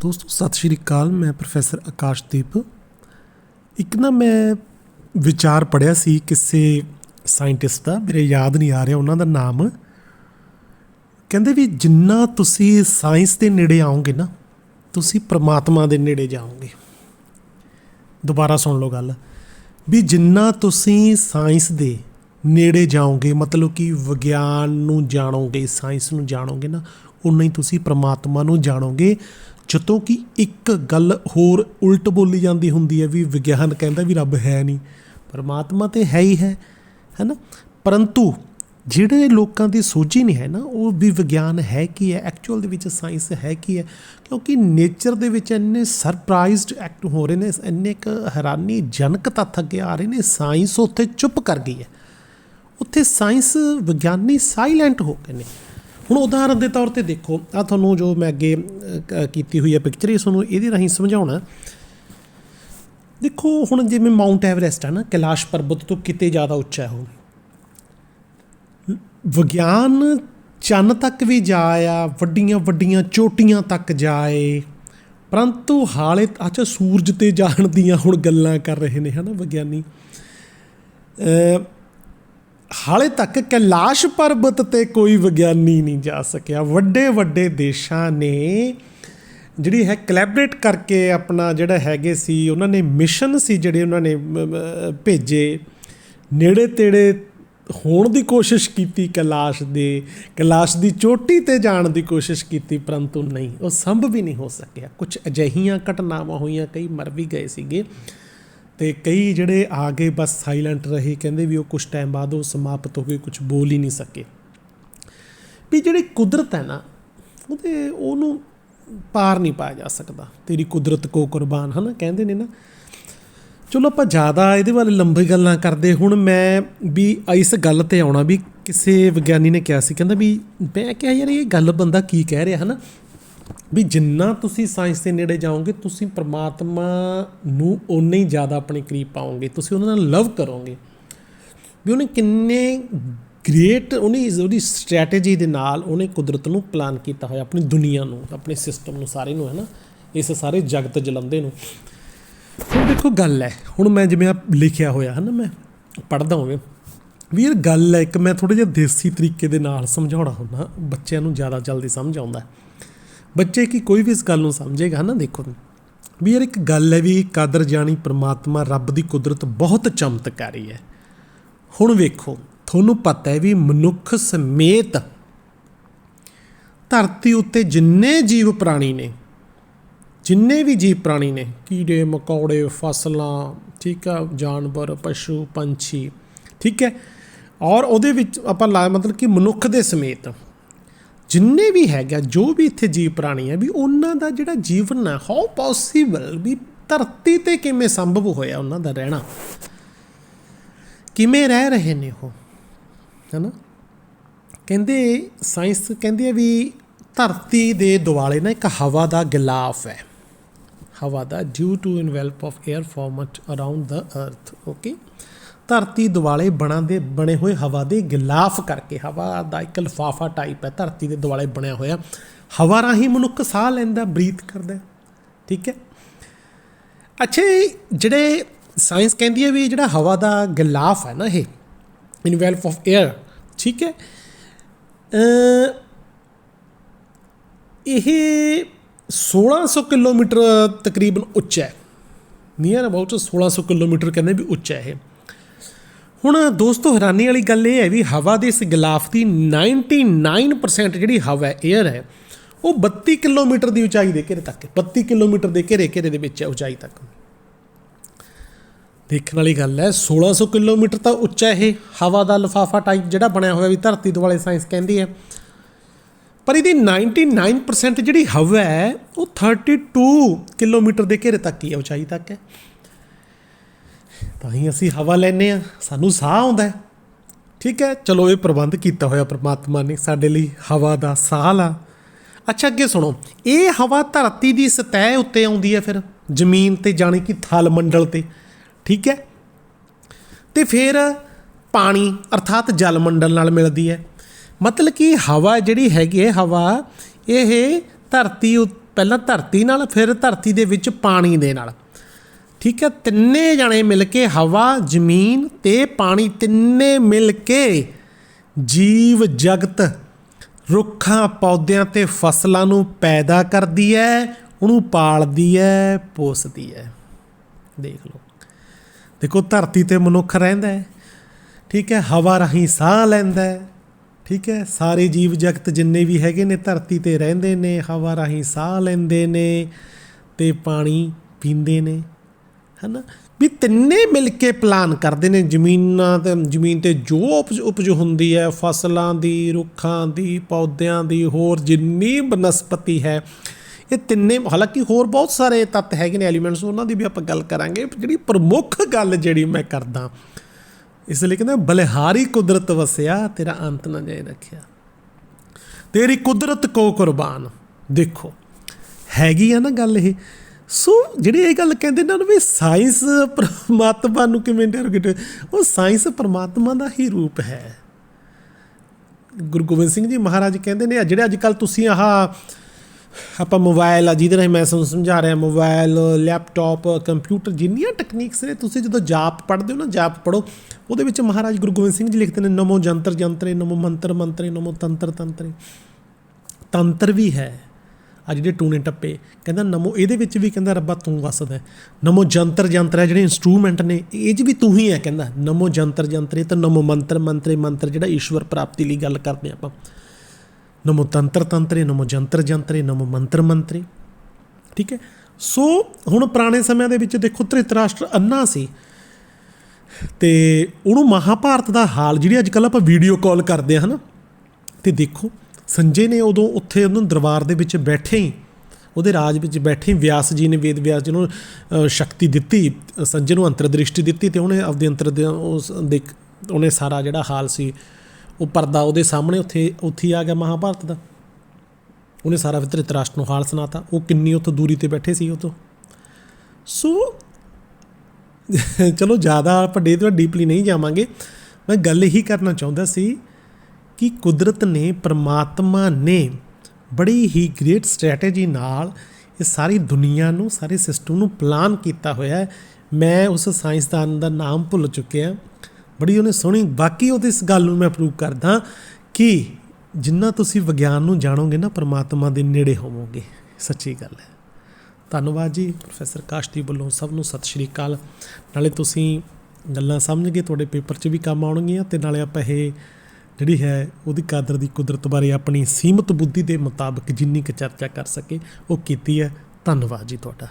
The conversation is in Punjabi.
ਦੋਸਤੋ, ਸਤਿ ਸ਼੍ਰੀ ਅਕਾਲ, ਮੈਂ ਪ੍ਰੋਫੈਸਰ ਆਕਾਸ਼ਦੀਪ ਇੱਕ ਨਾ ਮੈਂ ਵਿਚਾਰ ਪੜਿਆ ਸੀ ਕਿਸੇ ਸਾਇੰਟਿਸਟ ਦਾ, ਮੇਰੇ ਯਾਦ ਨਹੀਂ ਆ ਰਿਹਾ ਉਹਨਾਂ ਦਾ ਨਾਮ। ਕਹਿੰਦੇ ਵੀ ਜਿੰਨਾ ਤੁਸੀਂ ਸਾਇੰਸ ਦੇ ਨੇੜੇ ਆਓਗੇ ਨਾ, ਤੁਸੀਂ ਪ੍ਰਮਾਤਮਾ ਦੇ ਨੇੜੇ ਜਾਓਗੇ। ਦੁਬਾਰਾ ਸੁਣ ਲਓ ਗੱਲ। ਵੀ ਜਿੰਨਾ ਤੁਸੀਂ ਸਾਇੰਸ ਦੇ ਨੇੜੇ ਜਾਓਗੇ, ਮਤਲਬ ਕਿ ਵਿਗਿਆਨ ਨੂੰ ਜਾਣੋਗੇ, ਸਾਇੰਸ ਨੂੰ ਜਾਣੋਗੇ ਨਾ ਉਨਾ ਹੀ ਤੁਸੀਂ ਪ੍ਰਮਾਤਮਾ ਨੂੰ ਜਾਣੋਗੇ। ਜਦੋਂ ਕਿ ਇੱਕ ਗੱਲ ਹੋਰ ਉਲਟ ਬੋਲੀ ਜਾਂਦੀ ਹੁੰਦੀ ਹੈ ਵੀ ਵਿਗਿਆਨ ਕਹਿੰਦਾ ਵੀ ਰੱਬ ਹੈ ਨਹੀਂ, ਪਰਮਾਤਮਾ ਤੇ ਹੈ ਹੀ ਹੈ, ਹੈਨਾ? ਪਰੰਤੂ ਜਿਹੜੇ ਲੋਕਾਂ ਦੀ ਸੋਝੀ ਨਹੀਂ ਹੈ ਨਾ, ਉਹ ਵੀ ਵਿਗਿਆਨ ਹੈ ਕੀ ਹੈ? ਐਕਚੁਅਲ ਦੇ ਵਿੱਚ ਸਾਇੰਸ ਹੈ ਕੀ ਹੈ? ਕਿਉਂਕਿ ਨੇਚਰ ਦੇ ਵਿੱਚ ਇੰਨੇ ਸਰਪ੍ਰਾਈਜ਼ਡ ਐਕਟ ਹੋ ਰਹੇ ਨੇ, ਇੰਨੇ ਕ ਹੈਰਾਨੀ ਜਨਕ ਤੱਥ ਅੱਗੇ ਆ ਰਹੇ ਨੇ ਸਾਇੰਸ ਉੱਥੇ ਚੁੱਪ ਕਰ ਗਈ ਹੈ। ਉੱਥੇ ਸਾਇੰਸ ਵਿਗਿਆਨੀ ਸਾਇਲੈਂਟ ਹੋ ਗਏ ਨੇ। ਹੁਣ ਉਦਾਹਰਨ ਦੇ ਤੌਰ ਤੇ ਦੇਖੋ ਆ ਤੁਹਾਨੂੰ ਜੋ ਮੈਂ ਅੱਗੇ ਕੀਤੀ ਹੋਈ ਹੈ ਪਿਕਚਰ ਇਹ ਤੁਹਾਨੂੰ ਇਹਦੇ ਰਾਹੀਂ ਸਮਝਾਉਣਾ। ਦੇਖੋ, ਹੁਣ ਜਿਵੇਂ ਮਾਊਂਟ ਐਵਰੈਸਟ ਹੈ ਨਾ, ਕੈਲਾਸ਼ ਪਰਬਤ ਤੋਂ ਕਿਤੇ ਜ਼ਿਆਦਾ ਉੱਚਾ ਹੈ ਉਹ। ਵਿਗਿਆਨ ਚੰਨ ਤੱਕ ਵੀ ਜਾਇਆ ਵੱਡੀਆਂ ਵੱਡੀਆਂ ਚੋਟੀਆਂ ਤੱਕ ਜਾਏ, ਪਰੰਤੂ ਹਾਲੇ ਅੱਛਾ, ਸੂਰਜ ਤੇ ਜਾਣ ਦੀਆਂ ਹੁਣ ਗੱਲਾਂ ਕਰ ਰਹੇ ਨੇ, ਹਨਾ ਵਿਗਿਆਨੀ। ਹਾਲੇ ਤੱਕ ਕੈਲਾਸ਼ ਪਰਬਤ ਤੇ ਕੋਈ ਵਿਗਿਆਨੀ ਨਹੀਂ ਜਾ ਸਕਿਆ। ਵੱਡੇ ਵੱਡੇ ਦੇਸ਼ਾਂ ਨੇ ਜਿਹੜੀ ਹੈ ਕੋਲੈਬੋਰੇਟ ਕਰਕੇ ਆਪਣਾ ਜਿਹੜਾ ਹੈਗੇ ਸੀ, ਉਹਨਾਂ ਨੇ ਮਿਸ਼ਨ ਸੀ ਜਿਹੜੇ ਉਹਨਾਂ ਨੇ ਭੇਜੇ। ਨੇੜੇ ਤੇੜੇ ਹੋਣ ਦੀ ਕੋਸ਼ਿਸ਼ ਕੀਤੀ ਕੈਲਾਸ਼ ਦੇ, ਕੈਲਾਸ਼ ਦੀ ਚੋਟੀ ਤੇ ਜਾਣ ਦੀ ਕੋਸ਼ਿਸ਼ ਕੀਤੀ, ਪਰੰਤੂ ਨਹੀਂ। ਉਹ ਸੰਭਵ ਵੀ ਨਹੀਂ ਹੋ ਸਕਿਆ। ਕੁਝ ਅਜਿਹੀਆਂ ਘਟਨਾਵਾਂ ਹੋਈਆਂ, ਕਈ ਮਰ ਵੀ ਗਏ ਸੀਗੇ। ਤੇ ਕਈ ਜਿਹੜੇ ਆ ਗਏ ਬਸ ਸਾਇਲੈਂਟ ਰਹੇ, ਕਹਿੰਦੇ ਵੀ ਉਹ ਕੁਝ ਟਾਈਮ ਬਾਅਦ ਉਹ ਸਮਾਪਤ ਹੋ ਗਏ ਕੁਝ ਬੋਲ ਹੀ ਨਹੀਂ ਸਕੇ। ਵੀ ਜਿਹੜੀ ਕੁਦਰਤ ਹੈ ਨਾ, ਉਹਦੇ, ਉਹਨੂੰ ਪਾਰ ਨਹੀਂ ਪਾਇਆ ਜਾ ਸਕਦਾ। ਤੇਰੀ ਕੁਦਰਤ ਕੋ ਕੁਰਬਾਨ, ਹਨਾ? ਕਹਿੰਦੇ ਨੇ ਨਾ, ਚਲੋ ਆਪਾਂ ਜ਼ਿਆਦਾ ਇਹਦੇ ਬਾਰੇ ਲੰਬੀ ਗੱਲਾਂ ਕਰਦੇ, ਹੁਣ ਮੈਂ ਵੀ ਇਸ ਗੱਲ ਤੇ ਆਉਣਾ ਵੀ ਕਿਸੇ ਵਿਗਿਆਨੀ ਨੇ ਕਿਹਾ ਸੀ, ਕਹਿੰਦਾ ਵੀ ਮੈਂ ਕਿਹਾ ਯਾਰ ਇਹ ਗੱਲ ਬੰਦਾ ਕੀ ਕਹਿ ਰਿਹਾ, ਹਨਾ? ਵੀ ਜਿੰਨਾ ਤੁਸੀਂ ਸਾਇੰਸ ਦੇ ਨੇੜੇ ਜਾਓਗੇ, ਤੁਸੀਂ ਪ੍ਰਮਾਤਮਾ ਨੂੰ ਓਨੇ ਹੀ ਜ਼ਿਆਦਾ ਆਪਣੇ ਕਰੀਬ ਪਾਓਗੇ, ਤੁਸੀਂ ਉਹਨਾਂ ਨਾਲ ਲਵ ਕਰੋਗੇ। ਵੀ ਉਹਨੇ ਕਿੰਨੇ ਗ੍ਰੇਟ ਉਹਨੇ ਉਹਦੀ ਸਟ੍ਰੈਟੇਜੀ ਦੇ ਨਾਲ ਉਹਨੇ ਕੁਦਰਤ ਨੂੰ ਪਲਾਨ ਕੀਤਾ ਹੋਇਆ ਆਪਣੀ ਦੁਨੀਆ ਨੂੰ, ਆਪਣੇ ਸਿਸਟਮ ਨੂੰ, ਸਾਰੇ ਨੂੰ ਹੈ ਨਾ ਇਸ ਸਾਰੇ ਜਗਤ ਜਲੰਦੇ ਨੂੰ। ਹੁਣ ਦੇਖੋ ਗੱਲ ਹੈ, ਹੁਣ ਮੈਂ ਜਿਵੇਂ ਆ ਲਿਖਿਆ ਹੋਇਆ ਹੈ ਨਾ ਮੈਂ ਪੜਦਾ ਹੋਵੇ। ਵੀ ਇਹ ਗੱਲ ਹੈ, ਇੱਕ ਮੈਂ ਥੋੜਾ ਜਿਹਾ ਦੇਸੀ ਤਰੀਕੇ ਦੇ ਨਾਲ ਸਮਝਾਉਣਾ ਹੁੰਦਾ, ਬੱਚਿਆਂ ਨੂੰ ਜ਼ਿਆਦਾ ਜਲਦੀ ਸਮਝ ਆਉਂਦਾ। ਹੈ। ਬੱਚੇ ਕੀ ਕੋਈ ਵੀ ਇਸ ਗੱਲ ਨੂੰ ਸਮਝੇਗਾ ਨਾ ਦੇਖੋ ਵੀ ਯਾਰ ਇੱਕ ਗੱਲ ਹੈ ਵੀ ਕਦਰ ਜਾਣੀ ਪ੍ਰਮਾਤਮਾ ਰੱਬ ਦੀ ਕੁਦਰਤ ਬਹੁਤ ਚਮਤਕਾਰੀ ਹੈ। ਹੁਣ ਵੇਖੋ, ਤੁਹਾਨੂੰ ਪਤਾ ਹੈ ਵੀ ਮਨੁੱਖ ਸਮੇਤ ਧਰਤੀ ਉੱਤੇ ਜਿੰਨੇ ਜੀਵ ਪ੍ਰਾਣੀ ਨੇ, ਜਿੰਨੇ ਵੀ ਜੀਵ ਪ੍ਰਾਣੀ ਨੇ, ਕੀੜੇ, ਮਕੌੜੇ, ਫਸਲਾਂ, ਠੀਕ ਆ, ਜਾਨਵਰ, ਪਸ਼ੂ, ਪੰਛੀ, ਠੀਕ ਹੈ? ਔਰ ਉਹਦੇ ਵਿੱਚ ਆਪਾਂ ਲਾ, ਮਤਲਬ ਕਿ ਮਨੁੱਖ ਦੇ ਸਮੇਤ ਜਿੰਨੇ ਵੀ ਹੈਗਾ ਜੋ ਵੀ ਇੱਥੇ ਜੀਵ ਪ੍ਰਾਣੀ ਹੈ ਵੀ ਉਹਨਾਂ ਦਾ ਜਿਹੜਾ ਜੀਵਨ ਹੈ ਹਾਊ ਪੋਸੀਬਲ ਵੀ ਧਰਤੀ ਤੇ ਕਿਵੇਂ ਸੰਭਵ ਹੋਇਆ ਉਹਨਾਂ ਦਾ ਰਹਿਣਾ। ਕਿਵੇਂ ਰਹਿ ਰਹੇ ਨੇ ਉਹ? ਹੈਨਾ? ਕਹਿੰਦੇ ਸਾਇੰਸ ਕਹਿੰਦੀ ਹੈ ਵੀ ਧਰਤੀ ਦੇ ਦੁਆਲੇ ਨਾ ਇੱਕ ਹਵਾ ਦਾ ਗਿਲਾਫ ਹੈ। ਹਵਾ ਦਾ due to envelope of air formed around the earth okay ਧਰਤੀ ਦੁਆਲੇ ਬਣਾ ਦੇ, ਬਣੇ ਹੋਏ ਹਵਾ ਦੇ ਗਿਲਾਫ ਕਰਕੇ, ਹਵਾ ਦਾ ਇੱਕ ਲਿਫਾਫਾ ਟਾਈਪ ਹੈ, ਧਰਤੀ ਦੇ ਦੁਆਲੇ ਬਣਿਆ ਹੋਇਆ, ਹਵਾ ਰਾਹੀਂ ਮਨੁੱਖ ਸਾਹ ਲੈਂਦਾ ਬਰੀਥ ਕਰਦਾ, ਠੀਕ ਹੈ? ਅੱਛਾ ਜਿਹੜੇ ਸਾਇੰਸ ਕਹਿੰਦੀ ਹੈ ਵੀ ਜਿਹੜਾ ਹਵਾ ਦਾ ਗਿਲਾਫ ਹੈ ਨਾ ਇਹ ਇਨਵੈਲਪ ਆਫ 에ਅਰ ਠੀਕ ਹੈ? ਅ ਇਹ 1600 ਕਿਲੋਮੀਟਰ ਤਕਰੀਬਨ ਉੱਚਾ ਹੈ ਨੀਅਰ ਅਬਾਊਟ 1600 ਕਿਲੋਮੀਟਰ ਕਹਿੰਦੇ ਵੀ ਉੱਚਾ ਹੈ ਇਹ। ਹੁਣ ਦੋਸਤੋ, ਹੈਰਾਨੀ ਵਾਲੀ ਗੱਲ ਇਹ ਹੈ ਵੀ ਹਵਾ ਦੇ ਇਸ ਗਿਲਾਫ ਦੀ 99% ਜਿਹੜੀ ਹਵਾ ਹੈ 에ਅਰ ਹੈ, ਉਹ 32 ਕਿਲੋਮੀਟਰ ਦੀ ਉਚਾਈ ਦੇ ਘੇਰੇ ਤੱਕ ਹੈ। 32 ਕਿਲੋਮੀਟਰ ਦੇ ਘੇਰੇ ਘੇਰੇ ਦੇ ਵਿੱਚ ਹੈ ਉਚਾਈ ਤੱਕ। ਦੇਖਣ ਵਾਲੀ ਗੱਲ ਹੈ 1600 ਕਿਲੋਮੀਟਰ ਤਾਂ ਉੱਚਾ ਇਹ ਹਵਾ ਦਾ ਲਿਫਾਫਾ ਟਾਈਪ ਜਿਹੜਾ ਬਣਿਆ ਹੋਇਆ ਵੀ ਧਰਤੀ ਦੁਆਲੇ ਸਾਇੰਸ ਕਹਿੰਦੀ ਹੈ। ਪਰ ਇਹਦੀ 99% ਜਿਹੜੀ ਹਵਾ ਹੈ, ਉਹ 32 ਕਿਲੋਮੀਟਰ ਦੇ ਘੇਰੇ ਤੱਕ ਹੀ ਹੈ, ਉਚਾਈ ਤੱਕ ਹੈ। ਤਾਂ ਹੀ ਅਸੀਂ ਹਵਾ ਲੈਨੇ ਆ ਸਾਨੂੰ ਸਾਹ ਆਉਂਦਾ ਹੈ। ਠੀਕ ਹੈ, ਚਲੋ ਇਹ ਪ੍ਰਬੰਧ ਕੀਤਾ ਹੋਇਆ ਪ੍ਰਮਾਤਮਾ ਨੇ ਸਾਡੇ ਲਈ ਹਵਾ ਦਾ ਸਾਹ ਲਾ। ਅੱਛਾ, ਅੱਗੇ ਸੁਣੋ। ਇਹ ਹਵਾ ਧਰਤੀ ਦੀ ਸਤਹ ਉੱਤੇ ਆਉਂਦੀ ਹੈ ਫਿਰ, ਜ਼ਮੀਨ ਤੇ ਜਾਣੀ ਕਿ ਥਲ ਮੰਡਲ ਤੇ। ਠੀਕ ਹੈ। ਤੇ ਫਿਰ ਪਾਣੀ, ਅਰਥਾਤ ਜਲ ਮੰਡਲ ਨਾਲ ਮਿਲਦੀ ਹੈ। ਮਤਲਬ ਕਿ ਹਵਾ ਜਿਹੜੀ ਹੈਗੀ ਹੈ, ਹਵਾ ਇਹ ਧਰਤੀ ਉ- ਪਹਿਲਾਂ ਧਰਤੀ ਨਾਲ, ਫਿਰ ਧਰਤੀ ਦੇ ਵਿੱਚ ਪਾਣੀ ਦੇ ਨਾਲ। ਠੀਕ ਹੈ, ਤਿੰਨੇ ਜਣੇ ਮਿਲ ਕੇ ਹਵਾ, ਜ਼ਮੀਨ ਤੇ ਪਾਣੀ ਤਿੰਨੇ ਮਿਲ ਕੇ ਜੀਵ ਜਗਤ ਰੁੱਖਾਂ, ਪੌਦਿਆਂ ਤੇ ਫਸਲਾਂ ਨੂੰ ਪੈਦਾ ਕਰਦੀ ਹੈ, ਉਹਨੂੰ ਪਾਲਦੀ ਹੈ, ਪੋਸਦੀ ਹੈ। ਦੇਖ ਲਓ। ਦੇਖੋ, ਧਰਤੀ ਤੇ ਮਨੁੱਖ ਰਹਿੰਦਾ ਹੈ। ਠੀਕ ਹੈ, ਹਵਾ ਰਾਹੀਂ ਸਾਹ ਲੈਂਦਾ ਹੈ। ਠੀਕ ਹੈ, ਸਾਰੇ ਜੀਵ ਜਗਤ ਜਿੰਨੇ ਵੀ ਹੈਗੇ ਨੇ, ਧਰਤੀ ਤੇ ਰਹਿੰਦੇ ਨੇ, ਹਵਾ ਰਾਹੀਂ ਸਾਹ ਲੈਂਦੇ ਨੇ ਤੇ ਪਾਣੀ ਪੀਂਦੇ ਨੇ। ਹਨਾ? ਵੀ ਤਿੰਨੇ ਮਿਲ ਕੇ ਪਲਾਨ ਕਰਦੇ ਨੇ ਜ਼ਮੀਨਾਂ ਤੇ, ਜ਼ਮੀਨ ਤੇ ਜੋ ਉਪਜ ਉਪਜ ਹੁੰਦੀ ਹੈ, ਫਸਲਾਂ ਦੀ, ਰੁੱਖਾਂ ਦੀ, ਪੌਦਿਆਂ ਦੀ, ਹੋਰ ਜਿੰਨੀ ਬਨਸਪਤੀ ਹੈ, ਇਹ ਤਿੰਨੇ, ਹਾਲਾਂਕਿ ਹੋਰ ਬਹੁਤ ਸਾਰੇ ਤੱਤ ਹੈਗੇ ਨੇ ਐਲੀਮੈਂਟਸ, ਉਹਨਾਂ ਦੀ ਵੀ ਆਪਾਂ ਗੱਲ ਕਰਾਂਗੇ। ਜਿਹੜੀ ਪ੍ਰਮੁੱਖ ਗੱਲ ਜਿਹੜੀ ਮੈਂ ਕਰਦਾ, ਇਸ ਲਈ ਕਹਿੰਦਾ, ਬਲਿਹਾਰੀ ਕੁਦਰਤ ਵਸਿਆ, ਤੇਰਾ ਅੰਤ ਨਾ ਜਾਏ ਰੱਖਿਆ। ਤੇਰੀ ਕੁਦਰਤ ਕੋ ਕੁਰਬਾਨ, ਦੇਖੋ, ਹੈਗੀ ਆ ਨਾ ਗੱਲ ਇਹ ਸੋ ਜਿਹੜੇ ਇਹ ਗੱਲ ਕਹਿੰਦੇ ਨੇ ਨਾ ਵੀ ਸਾਇੰਸ ਪਰਮਾਤਮਾ ਨੂੰ ਕਿਵੇਂ ਇੰਟਰੋਗੇਟ ਉਹ ਸਾਇੰਸ ਪਰਮਾਤਮਾ ਦਾ ਹੀ ਰੂਪ ਹੈ। ਗੁਰੂ ਗੋਬਿੰਦ ਸਿੰਘ ਜੀ ਮਹਾਰਾਜ ਕਹਿੰਦੇ ਨੇ ਜਿਹੜੇ ਅੱਜ ਕੱਲ ਤੁਸੀਂ ਆਹ ਆਪਾਂ ਮੋਬਾਈਲ ਆ, ਜਿਹਦੇ ਰਾਹੀਂ ਮੈਂ ਤੁਹਾਨੂੰ ਸਮਝਾ ਰਿਹਾ ਮੋਬਾਈਲ ਲੈਪਟਾਪ ਕੰਪਿਊਟਰ ਜਿੰਨੀਆਂ ਟੈਕਨੀਕਸ ਨੇ, ਤੁਸੀਂ ਜਦੋਂ ਜਾਪ ਪੜ੍ਹਦੇ ਹੋ ਨਾ, ਜਾਪ ਪੜੋ ਉਹਦੇ ਵਿੱਚ ਮਹਾਰਾਜ ਗੁਰੂ ਗੋਬਿੰਦ ਸਿੰਘ ਜੀ ਲਿਖਦੇ ਨੇ, ਨਮੋ ਜੰਤਰ ਜੰਤਰੇ, ਨਮੋ ਮੰਤਰ ਮੰਤਰੇ, ਨਮੋ ਤੰਤਰ ਤੰਤਰੇ। ਤੰਤਰ ਵੀ ਹੈ। ਆ ਜਿਹੜੇ ਟੂਨੇ ਟੱਪੇ। ਕਹਿੰਦਾ, ਨਮੋ, ਇਹਦੇ ਵਿੱਚ ਵੀ ਕਹਿੰਦਾ, ਰੱਬਾ ਤੂੰ ਵਸਦਾ ਹੈ। ਨਮੋ ਜੰਤਰ ਜੰਤਰ ਹੈ, ਜਿਹੜੇ ਇਨਸਟਰੂਮੈਂਟ ਨੇ, ਇਹ 'ਚ ਵੀ ਤੂੰ ਹੀ ਹੈ, ਕਹਿੰਦਾ। ਨਮੋ ਜੰਤਰ ਜੰਤਰੇ ਤਾਂ ਨਮੋ ਮੰਤਰ, ਮੰਤਰੇ ਮੰਤਰ, ਜਿਹੜਾ ਈਸ਼ਵਰ ਪ੍ਰਾਪਤੀ ਲਈ ਗੱਲ ਕਰਦੇ ਆਪਾਂ। ਨਮੋ ਤੰਤਰ ਤੰਤਰੇ, ਨਮੋ ਜੰਤਰ ਜੰਤਰੇ, ਨਮੋ ਮੰਤਰ ਮੰਤਰੇ। ਠੀਕ ਹੈ? ਸੋ, ਹੁਣ ਪੁਰਾਣੇ ਸਮਿਆਂ ਦੇ ਵਿੱਚ ਦੇਖੋ, ਧ੍ਰਿਤਰਾਸ਼ਟਰ ਅੰਨਾ ਸੀ। ਤੇ ਉਹਨੂੰ ਮਹਾਭਾਰਤ ਦਾ ਹਾਲ, ਜਿਹੜੀ ਅੱਜ ਕੱਲ ਆਪਾਂ ਵੀਡੀਓ ਕਾਲ ਕਰਦੇ ਆ ਹਨਾ? ਤੇ ਦੇਖੋ ਸੰਜੇ ਨੇ ਉਦੋਂ ਉੱਥੇ ਉਹਨੂੰ ਦਰਬਾਰ ਦੇ ਵਿੱਚ ਬੈਠੇ ਹੀ, ਉਹਦੇ ਰਾਜ ਵਿੱਚ ਬੈਠੇ ਹੀ, ਵਿਆਸ ਜੀ ਨੇ ਵੇਦ ਵਿਆਸ ਜੀ ਨੂੰ ਸ਼ਕਤੀ ਦਿੱਤੀ, ਸੰਜੇ ਨੂੰ ਅੰਤਰਦ੍ਰਿਸ਼ਟੀ ਦਿੱਤੀ ਤੇ ਉਹਨੇ ਆਪਦੇ ਅੰਤਰ ਦੇ ਉਸ ਦੇ ਉਹਨੇ ਸਾਰਾ ਜਿਹੜਾ ਹਾਲ ਸੀ, ਉਹ ਪਰਦਾ ਉਹਦੇ ਸਾਹਮਣੇ ਉੱਥੇ ਉੱਥੇ ਹੀ ਆ ਗਿਆ ਮਹਾਭਾਰਤ ਦਾ। ਉਹਨੇ ਸਾਰਾ ਧ੍ਰਿਤਰਾਸ਼ਟਰ ਨੂੰ ਹਾਲ ਸੁਣਾਤਾ। ਉਹ ਕਿੰਨੀ ਉੱਥੋਂ ਦੂਰੀ ਤੇ ਬੈਠੇ ਸੀ ਉਹ ਤੋਂ। ਸੋ, ਚਲੋ ਜ਼ਿਆਦਾ ਆਪਾਂ ਡੇ ਤੋਂ ਡੀਪਲੀ ਨਹੀਂ ਜਾਵਾਂਗੇ। ਮੈਂ ਗੱਲ ਇਹੀ ਕਰਨਾ ਚਾਹੁੰਦਾ ਸੀ ਕਿ ਕੁਦਰਤ ਨੇ, ਪ੍ਰਮਾਤਮਾ ਨੇ ਬੜੀ ਹੀ ਗ੍ਰੇਟ ਸਟ੍ਰੈਟੇਜੀ ਨਾਲ ਇਹ ਸਾਰੀ ਦੁਨੀਆ ਨੂੰ, ਸਾਰੇ ਸਿਸਟਮ ਨੂੰ ਪਲਾਨ ਕੀਤਾ ਹੋਇਆ ਹੈ। ਮੈਂ ਉਸ ਸਾਇੰਸਦਾਨ ਦਾ ਨਾਮ ਭੁੱਲ ਚੁੱਕਿਆ। ਬੜੀ ਉਹਨੇ ਸੋਹਣੀ ਬਾਕੀ ਉਹਦੇ ਇਸ ਗੱਲ ਨੂੰ ਮੈਂ ਪ੍ਰੂਵ ਕਰਦਾ ਕਿ ਜਿੰਨਾ ਤੁਸੀਂ ਵਿਗਿਆਨ ਨੂੰ ਜਾਣੋਗੇ ਨਾ, ਪ੍ਰਮਾਤਮਾ ਦੇ ਨੇੜੇ ਹੋਵੋਗੇ। ਸੱਚੀ ਗੱਲ ਹੈ। ਧੰਨਵਾਦ ਜੀ ਪ੍ਰੋਫੈਸਰ ਕਾਸ਼ਤੀ ਵੱਲੋਂ ਸਭ ਨੂੰ ਸਤਿ ਸ਼੍ਰੀ ਅਕਾਲ। ਨਾਲੇ ਤੁਸੀਂ ਗੱਲਾਂ ਸਮਝ ਗਏ, ਤੁਹਾਡੇ ਪੇਪਰ 'ਚ ਵੀ ਕੰਮ ਆਉਣਗੀਆਂ ਤੇ ਨਾਲੇ ਆਪਾਂ ਇਹ ਜਿਹੜੀ ਹੈ ਉਹਦੀ ਕਾਦਰ ਦੀ ਕੁਦਰਤ ਬਾਰੇ ਆਪਣੀ ਸੀਮਤ ਬੁੱਧੀ ਦੇ ਮੁਤਾਬਕ ਜਿੰਨੀ ਕੁ ਚਰਚਾ ਕਰ ਸਕੇ, ਉਹ ਕੀਤੀ ਹੈ। ਧੰਨਵਾਦ ਜੀ ਤੁਹਾਡਾ।